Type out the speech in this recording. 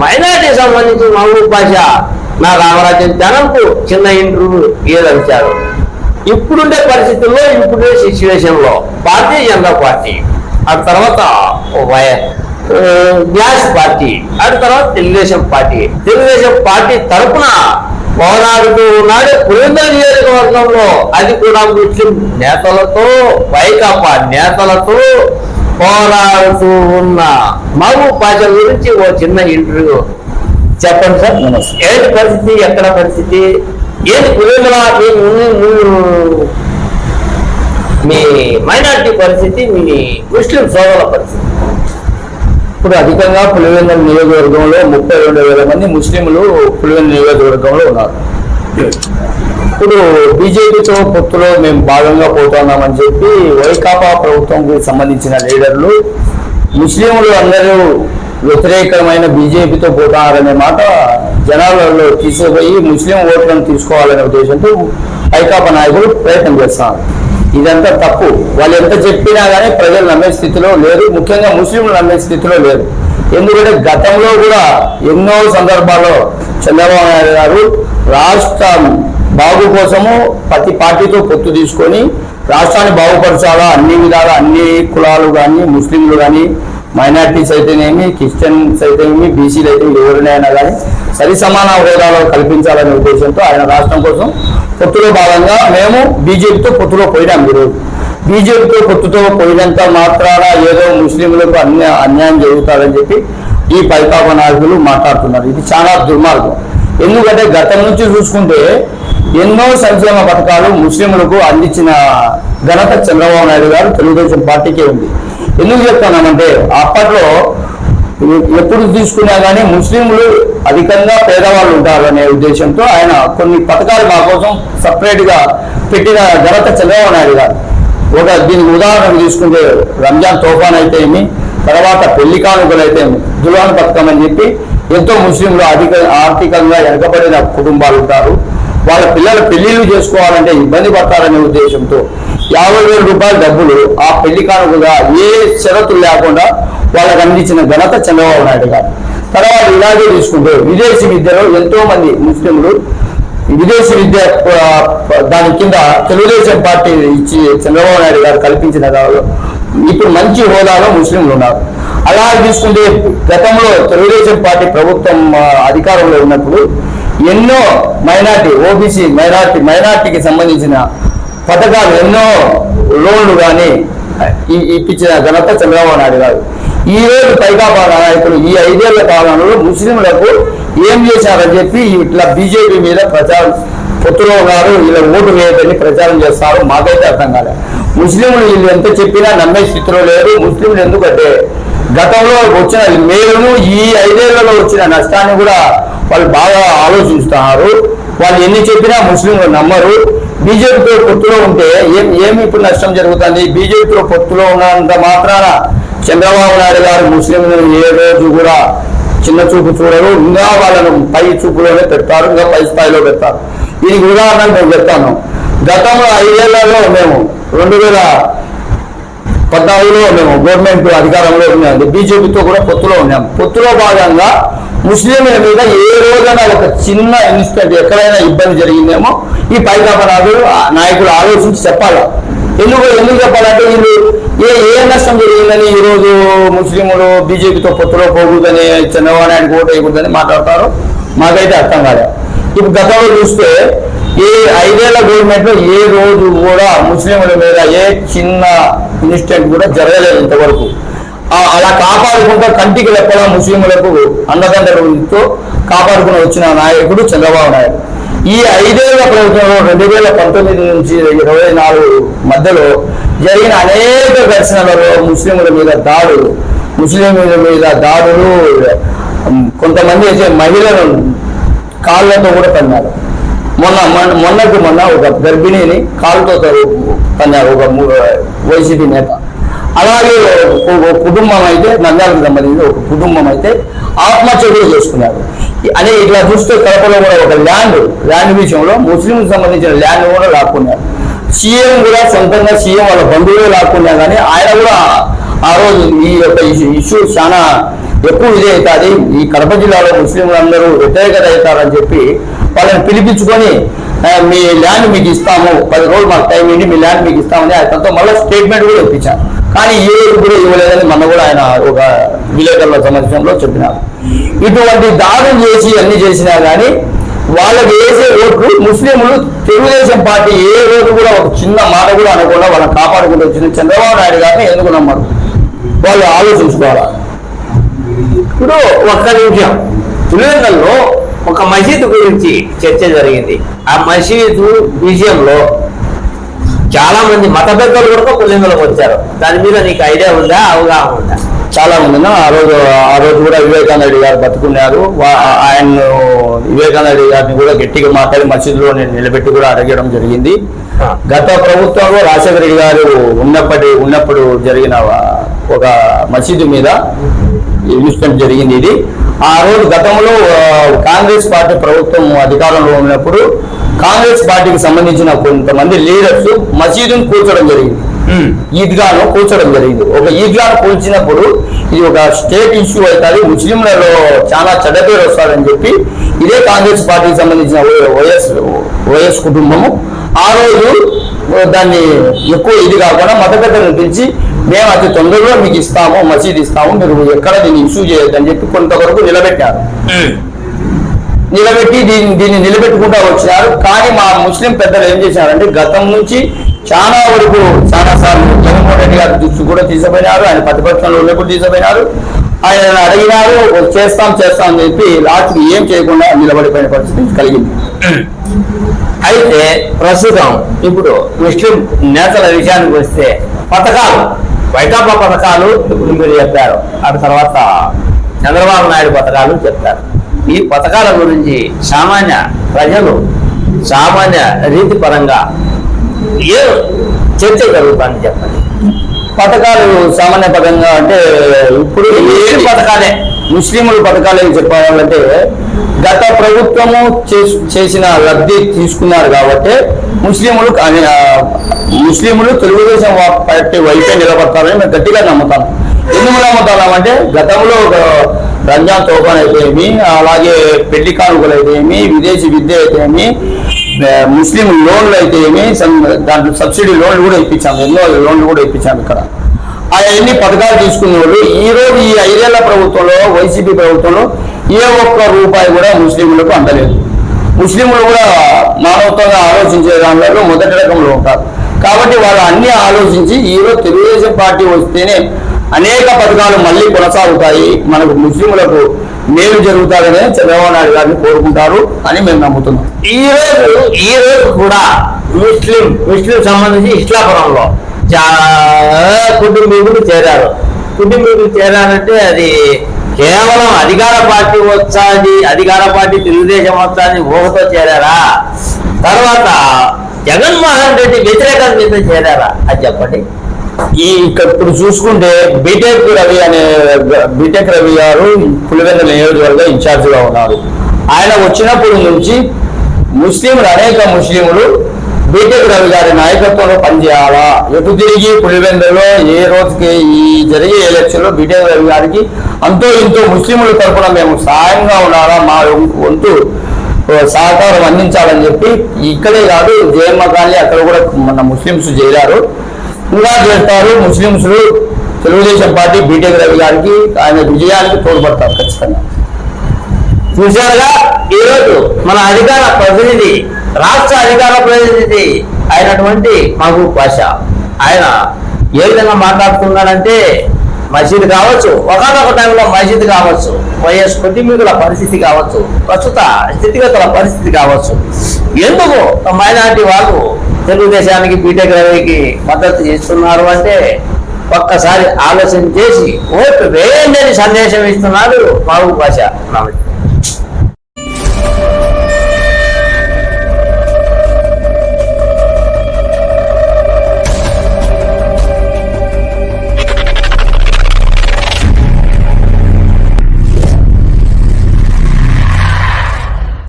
Minority సంబంధించి మహబూబ్ భాష నా రామరాజ్యం జనంకు చిన్న ఇంటర్వ్యూ ఏదంచారు ఇప్పుడుండే పరిస్థితుల్లో ఇప్పుడుండే సిచ్యువేషన్లో భారతీయ జనతా పార్టీ ఆ తర్వాత వై- గ్యాస్ పార్టీ ఆ తర్వాత తెలుగుదేశం పార్టీ. తెలుగుదేశం పార్టీ తరపున పోరాడుతూ ఉన్నాడు పులివెందుల నియోజకవర్గంలో అది కూడా ముస్లిం నేతలతో వైకాపా నేతలతో పోరాడుతూ ఉన్న మహబూబ్ పాషా గురించి ఓ చిన్న ఇంటర్వ్యూ. చెప్పండి సార్. ఏంటి పరిస్థితి? ఎక్కడ పరిస్థితి? ఏంటి పులివెందుల మీ- మైనార్టీ పరిస్థితి మీ ముస్లిం సోదరుల పరిస్థితి. ఇప్పుడు అధికంగా పులివెందుల నియోజకవర్గంలో ముప్పై రెండు వేల మంది ముస్లింలు పులివెందుల నియోజకవర్గంలో ఉన్నారు. ఇప్పుడు బీజేపీతో పొత్తులో మేము భాగంగా పోతున్నామని చెప్పి వైకాపా ప్రభుత్వంకి సంబంధించిన లీడర్లు ముస్లింలు అందరూ వ్యతిరేకమైన బీజేపీతో పోతున్నారనే మాట జనాలలో తీసుకుపోయి ముస్లిం ఓట్లను తీసుకోవాలనే ఉద్దేశంతో వైకాపా నాయకులు ప్రయత్నం చేస్తున్నారు. ఇదంతా తప్పు. వాళ్ళు ఎంత చెప్పినా కానీ ప్రజలు నమ్మే స్థితిలో లేరు. ముఖ్యంగా ముస్లింలు నమ్మే స్థితిలో లేరు. ఎందుకంటే గతంలో కూడా ఎన్నో సందర్భాల్లో చంద్రబాబు నాయుడు గారు రాష్ట్రం బాగు కోసము ప్రతి పార్టీతో పొత్తు తీసుకొని రాష్ట్రాన్ని బాగుపరచాలా? అన్ని విధాలా అన్ని కులాలు కానీ ముస్లింలు కానీ మైనార్టీస్ అయితేనేమి క్రిస్టియన్స్ అయితేనేమి బీసీలు అయితే ఎవరినైనా కానీ సరి సమాన హోదాలో కల్పించాలనే ఉద్దేశంతో ఆయన రాష్ట్రం కోసం పొత్తులో భాగంగా మేము బీజేపీతో పొత్తులో పోయినాం ఈరోజు. బీజేపీతో పొత్తుతో పోయినంత మాత్రాన ఏదో ముస్లింలకు అన్య అన్యాయం జరుగుతారని చెప్పి ఈ పరిపాలనాయకులు మాట్లాడుతున్నారు. ఇది చాలా దుర్మార్గం. ఎందుకంటే గతం నుంచి చూసుకుంటే ఎన్నో సంక్షేమ పథకాలు ముస్లింలకు అందించిన ఘనత చంద్రబాబు నాయుడు గారు తెలుగుదేశం పార్టీకే ఉంది. ఎందుకు చెప్తున్నానంటే అప్పట్లో ఎప్పుడు తీసుకున్నా కానీ ముస్లింలు అధికంగా పేదవాళ్ళు ఉంటారు అనే ఉద్దేశంతో ఆయన కొన్ని పథకాలు మా కోసం సపరేట్గా పెట్టిన ఘనత చంద్రబాబు నాయుడు గారు. ఒక దీనికి ఉదాహరణ తీసుకుంటే రంజాన్ తోఫాన్ అయితే ఏమి తర్వాత పెళ్ళి కానుకలు అయితే దులాన్ పథకం అని చెప్పి ఎంతో ముస్లింలు అధిక ఆర్థికంగా వెనకబడిన కుటుంబాలు ఉంటారు. వాళ్ళ పిల్లల పెళ్ళిళ్ళు చేసుకోవాలంటే ఇబ్బంది పడతారనే ఉద్దేశంతో యాభై వేల రూపాయల డబ్బులు ఆ పెళ్ళి కానుకగా ఏ షరతులు లేకుండా వాళ్ళకు అందించిన ఘనత చంద్రబాబు నాయుడు గారు. తర్వాత ఇలాగే తీసుకుంటే విదేశీ విద్యలో ఎంతో మంది ముస్లింలు విదేశీ విద్య ఆ, దాని కింద తెలుగుదేశం పార్టీ ఇచ్చి చంద్రబాబు నాయుడు గారు కల్పించిన ఇప్పుడు మంచి హోదాలో ముస్లింలు ఉన్నారు. అలా తీసుకుంటే గతంలో తెలుగుదేశం పార్టీ ప్రభుత్వం అధికారంలో ఉన్నప్పుడు ఎన్నో మైనార్టీ ఓబీసీ మైనార్టీ మైనార్టీకి సంబంధించిన పథకాలు ఎన్నో లోన్లు కానీ ఇప్పించిన ఘనత చంద్రబాబు నాయుడు గారు. ఈ రోజు పైకాపా నాయకులు ఈ ఐదేళ్ళ కాలంలో ముస్లింలకు ఏం చేశారని చెప్పి ఇట్లా బీజేపీ మీద ప్రచారం. పొత్తులో గారు ఇలా ఓటు వేయదని ప్రచారం చేస్తారు మాకైతే అర్థం కాలేదు ముస్లింలు వీళ్ళు ఎంత చెప్పినా నమ్మే స్థితిలో లేరు ముస్లింలు ఎందుకంటే గతంలో వచ్చిన మేలును ఈ ఐదేళ్ళలో వచ్చిన నష్టాన్ని కూడా వాళ్ళు బాగా ఆలోచిస్తున్నారు వాళ్ళు ఎన్ని చెప్పినా ముస్లింలు నమ్మరు. బీజేపీతో పొత్తులో ఉంటే ఏం ఏమి ఇప్పుడు నష్టం జరుగుతుంది? బీజేపీతో పొత్తులో ఉన్నంత మాత్రాన చంద్రబాబు నాయుడు గారు ముస్లింలు ఏ రోజు కూడా చిన్న చూపు చూడరు. ఇంకా వాళ్ళను పై చూపులోనే పెడతారు ఇంకా పై స్థాయిలో పెడతారు. దీనికి ఉదాహరణ నేను చెప్తాను. గతంలో ఐదేళ్ళలో మేము రెండు వేల పద్నాలుగులో మేము గవర్నమెంట్ అధికారంలో ఉన్నాం. బీజేపీతో కూడా పొత్తులో ఉన్నాం. పొత్తులో భాగంగా ముస్లింల మీద ఏ రోజైనా ఒక చిన్న ఇన్సిడెంట్ ఎక్కడైనా ఇబ్బంది జరిగిందేమో ఈ పైకాపరాధులు నాయకులు నాయకులు ఆలోచించి చెప్పాలా? ఎందుకు ఎందుకు చెప్పాలంటే వీళ్ళు ఏ ఏ నష్టం జరిగిందని ఈ రోజు ముస్లింలు బీజేపీతో పొత్తులో పోకూడదని చంద్రబాబు నాయుడు ఓటు వేయకూడదని మాట్లాడతారు మాకైతే అర్థం కాలేదు ఇప్పుడు గతంలో చూస్తే ఏ ఐదేళ్ళ గవర్నమెంట్లో ఏ రోజు కూడా ముస్లింల మీద ఏ చిన్న ఇన్సిడెంట్ కూడా జరగలేదు ఇంతవరకు. అలా కాపాడుకుంటూ కంటికి లెక్కల ముస్లింలకు అండదండలతో కాపాడుకుని వచ్చిన నాయకుడు చంద్రబాబు నాయుడు. ఈ ఐదేళ్ళ ప్రభుత్వంలో రెండు వేల పంతొమ్మిది నుంచి ఇరవై నాలుగు మధ్యలో జరిగిన అనేక ఘర్షణలలో ముస్లింల మీద దాడులు ముస్లింల మీద దాడులు కొంతమంది అయితే మహిళలను కాళ్ళతో కూడా తన్నారు మొన్న మొన్నకు మొన్న ఒక గర్భిణిని కాళ్ళతో తన్నారు ఒక వైసీపీ నేత. అలాగే ఒక- కుటుంబం అయితే నంద్యాలకు సంబంధించిన ఒక కుటుంబం అయితే ఆత్మహత్య చేసుకున్నారు. అదే ఇట్లా చూస్తే కడపలో కూడా ఒక ల్యాండ్ ల్యాండ్ విషయంలో ముస్లింకి సంబంధించిన ల్యాండ్ కూడా లాక్కున్నారు. సీఎం కూడా సొంతంగా సీఎం వాళ్ళ బంధువులే లాక్కున్నా కానీ ఆయన కూడా ఆ రోజు ఈ యొక్క ఇష్యూ చాలా ఎక్కువ ఇదే అవుతుంది. ఈ కడప జిల్లాలో ముస్లింలందరూ వ్యతిరేకత అవుతారని చెప్పి వాళ్ళని పిలిపించుకొని మీ ల్యాండ్ మీకు ఇస్తాము. పది రోజులు మాకు టైం ఇవ్వండి మీ ల్యాండ్ మీకు ఇస్తామని అతనితో మళ్ళీ స్టేట్మెంట్ కూడా ఇప్పించాను కానీ ఏ కూడా ఇవ్వలేదని మొన్న కూడా ఆయన ఒక విలేకరుల సమక్షంలో చెప్పినారు. ఇటువంటి దాడులు చేసి అన్ని చేసినా కానీ వాళ్ళకి వేసే ఓట్లు ముస్లింలు తెలుగుదేశం పార్టీ ఏ ఓటు కూడా ఒక చిన్న మాట కూడా అనకుండా వాళ్ళని కాపాడుకుంటూ వచ్చిన చంద్రబాబు నాయుడు గారిని ఎందుకు నమ్మరు? వాళ్ళు ఆలోచించుకోవాలి? ఇప్పుడు ఒక్క నిమిషం. పులివెందుల్లో ఒక మసీదు గురించి చర్చ జరిగింది. ఆ మసీదు విజయంలో చాలా మంది మత పెద్దలు కూడా పులివెందులకు వచ్చారు. దాని మీద నీకు ఐడియా ఉందా? అవగాహన ఉందా? చాలా మంది. ఆ రోజు ఆ రోజు కూడా వివేకానంద గారు బతుకున్నారు. ఆయన వివేకానంద గారిని కూడా గట్టిగా మాట్లాడి మసీదులో నేను నిలబెట్టి కూడా అడగడం జరిగింది. గత ప్రభుత్వంలో రాజశేఖర రెడ్డి గారు ఉన్నప్పటి ఉన్నప్పుడు జరిగిన ఒక మసీదు మీద ఇన్వెస్ట్మెంట్ జరిగింది ఇది. ఆ రోజు గతంలో కాంగ్రెస్ పార్టీ ప్రభుత్వం అధికారంలో ఉన్నప్పుడు కాంగ్రెస్ పార్టీకి సంబంధించిన కొంతమంది లీడర్స్ మసీదును కూర్చోవడం జరిగింది. ఈద్గాను కూర్చోవడం జరిగింది. ఒక ఈద్గాను కూల్చినప్పుడు ఇది ఒక స్టేట్ ఇష్యూ అవుతుంది. ముస్లింలలో చాలా చెడ్డ పేరు వస్తుందని చెప్పి ఇదే కాంగ్రెస్ పార్టీకి సంబంధించిన వైఎస్ వైఎస్ కుటుంబము ఆ రోజు దాన్ని ఎక్కువ ఇది కాకుండా మత పెద్దలను పిలిచి మేము అతి తొందరలో మీకు ఇస్తాము మసీద్ ఇస్తాము మీరు ఎక్కడ దీన్ని ఇష్యూ చేయొద్దని చెప్పి కొంతవరకు నిలబెట్టారు. నిలబెట్టి దీన్ని దీన్ని నిలబెట్టుకుంటూ వచ్చినారు. కానీ మా ముస్లిం పెద్దలు ఏం చేశారంటే గతం నుంచి చాలా వరకు చాలా సార్లు జగన్మోహన్ రెడ్డి గారు దృష్టి కూడా తీసుకుపోయినారు ఆయన ప్రతిపక్షంలో ఉన్నప్పుడు తీసుకుపోయినారు ఆయన అడిగినారు చేస్తాం చేస్తాం అని చెప్పి లాస్ట్కి ఏం చేయకుండా నిలబడిపోయిన పరిస్థితి కలిగింది. అయితే ప్రస్తుతం ఇప్పుడు ముస్లిం నేతల విషయానికి వస్తే పథకాలు వైకాపా పథకాలు ఇప్పుడు మీరు చెప్పారు. ఆ తర్వాత చంద్రబాబు నాయుడు పథకాలు చెప్తారు. ఈ పథకాల గురించి సామాన్య ప్రజలు సామాన్య రీతి పరంగా ఏ చర్చ జరుగుతుందని చెప్పండి? పథకాలు సామాన్య పథకంగా అంటే ఇప్పుడు ఏ పథకాలే ముస్లింలు పథకాలు ఏం చెప్పాలంటే గత ప్రభుత్వము చేసిన లబ్ధి తీసుకున్నారు కాబట్టి ముస్లింలు ముస్లింలు తెలుగుదేశం పార్టీ వైపే నిలబడతారని మేము గట్టిగా నమ్ముతాం. ఎందుకు నమ్ముతున్నాం అంటే గతంలో ఒక రంజాన్ తోఫాన్ అయితేమి అలాగే పెళ్ళి కానుకలు అయితేమి విదేశీ విద్య అయితేమి ముస్లిం లోన్లు అయితేమి దాంట్లో సబ్సిడీ లోన్లు కూడా ఇప్పించాము ఎన్నో లోన్లు కూడా ఇప్పించాము ఇక్కడ. అవన్నీ పథకాలు తీసుకునే వాళ్ళు ఈ రోజు ఈ ఐదేళ్ళ ప్రభుత్వంలో వైసీపీ ప్రభుత్వంలో ఏ ఒక్క రూపాయి కూడా ముస్లింలకు అందలేదు. ముస్లింలు కూడా మానవత్వంగా ఆలోచించే దానిలో మొదటి రకంలో ఉంటారు. కాబట్టి వాళ్ళు అన్ని ఆలోచించి ఈ రోజు తెలుగుదేశం పార్టీ వస్తేనే అనేక పథకాలు మళ్ళీ కొనసాగుతాయి. మనకు ముస్లింలకు మేలు జరుగుతారని చంద్రబాబు నాయుడు గారిని కోరుకుంటారు అని మేము నమ్ముతున్నాం. ఈ రోజు ఈ రోజు కూడా ముస్లిం ముస్లిం సంబంధించి ఇస్లాపురంలో కుటుంబీకులు చేరారు. కుటుంబీకులు చేరారంటే అది కేవలం అధికార పార్టీ వచ్చాది అధికార పార్టీ తెలుగుదేశం వచ్చాది ఊహతో చేరారా? తర్వాత జగన్మోహన్ రెడ్డి వ్యతిరేకత మీద చేరారా అది చెప్పండి. ఈ ఇప్పుడు చూసుకుంటే బీటెక్ రవి అనే బీటెక్ రవి గారు పులివెందుల నియోజకవర్గ ఇన్ఛార్జిగా ఉన్నారు. ఆయన వచ్చినప్పటి నుంచి ముస్లింలు అనేక ముస్లింలు బీటెక్ రవి గారి నాయకత్వంలో పనిచేయాలా? ఎటు తిరిగి పులివెందులో ఏ రోజుకి ఈ జరిగే ఎలక్షన్లో బీటెక్ రవి గారికి అంతో ఇంతో ముస్లింల తరపున మేము సాయంగా ఉండాలా? మా వంతు సహకారం అందించాలని చెప్పి ఇక్కడే కాదు జయమ్మ కానీ అక్కడ కూడా మన ముస్లింస్ చేరారు. ఇంకా చేస్తారు. Muslims Telugu Desam party BTech Ravi గారికి ఆయన విజయానికి తోడ్పడతారు ఖచ్చితంగా. చూసారుగా ఈరోజు మన అధికార ప్రతినిధి రాష్ట్ర అధికార ప్రతినిధి అయినటువంటి మహబూబ్ పాషా. ఆయన ఏ విధంగా మాట్లాడుతున్నాడంటే మసీద్ కావచ్చు ఒకనొక టైంలో మసీద్ కావచ్చు వైఎస్ కుటుంబీకుల పరిస్థితి కావచ్చు ప్రస్తుత స్థితిగతుల పరిస్థితి కావచ్చు. ఎందుకు? మైనార్టీ వాళ్ళు తెలుగుదేశానికి బీటెక్ రవికి మద్దతు ఇస్తున్నారు అంటే ఒక్కసారి ఆలోచన చేసి ఓటు వేయండి సందేశం ఇస్తున్నారు బాబు భాష. నమస్తే.